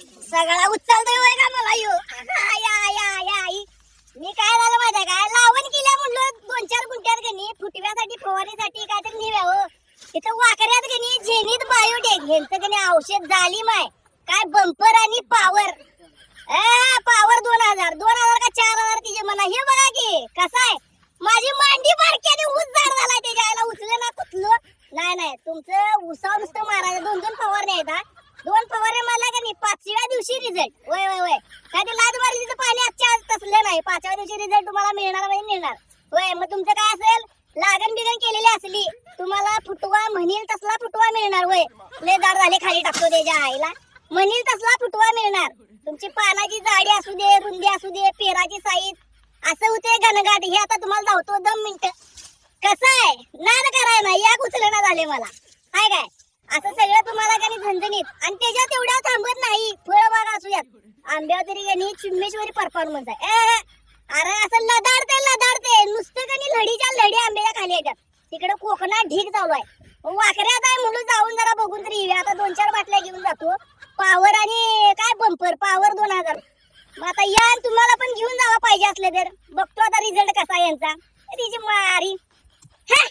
सगळा उचलतोय होय का मला? यो. आई. मी काय झालं माहिती काय लावण केल्या म्हणलं दोन चार गुंठ्यात गणी फुटव्यासाठी फवारणीसाठी काहीतरी निव्यावं इथं हो. वाकऱ्यात गणी झेनीत बायोटेक. ह्यांचं गणी औषध झाली माय. काय बंपर आणि पावर पावर दोन हजार. दोन हजार का चार हजार तिचे म्हणा. हे बघा की कसं आहे? माझी मांडी बारक्याने ऊस झाड झालाय त्याच्या आईला. उचलं ना कुठलं? नाही नाही. तुमचं उसाव नुसतं मारायचं. दोन दोन फवारण्या आहेत दोन फवारण्या मला का नाही पाचव्या दिवशी रिझल्ट वय वय वय. काय ते लाद पाणी आजच्या आज तसलं नाही. पाचव्या दिवशी रिझल्ट तुम्हाला मिळणार म्हणजे मिळणार. होय मग तुमचं काय असेल? लागण बिगण केलेली असली तुम्हाला फुटवा म्हणील तसला फुटवा मिळणार वय. लय जाड झाले खाली टाकतो त्याच्या आईला. म्हणील तसला फुटवा मिळणार. तुमची पानाची जाडी असू दे रुंदी असू दे पेराची साईज असं होते घनगाट हे आता तुम्हाला धावतो दम मिनिट. कसं आहे? नाद कराय ना या ना झाले मला. काय काय? असं सगळं तुम्हाला काही झणझणीत. आणि त्याच्यात एवढ्या नाही फळ बाग असूयात यात तरी गणी चिम्मेश्वरी परफॉर्मन्स आहे. ए, अरे असं लदाडते लदाडते. नुसतं कणी लढीच्या लढी आंब्याच्या खाली येतात तिकडे कोकणात ढीक चालू आहे. मग वाकऱ्यात आहे म्हणून जाऊन जरा बघून तरी येऊया. आता दोन चार बाटल्या घेऊन जातो. पावर आणि काय बंपर पावर दोन हजार. मग आता या तुम्हाला पण घेऊन जावा पाहिजे असले तर. बघतो आता रिझल्ट कसा आहे यांचा. तिची मारी. हा!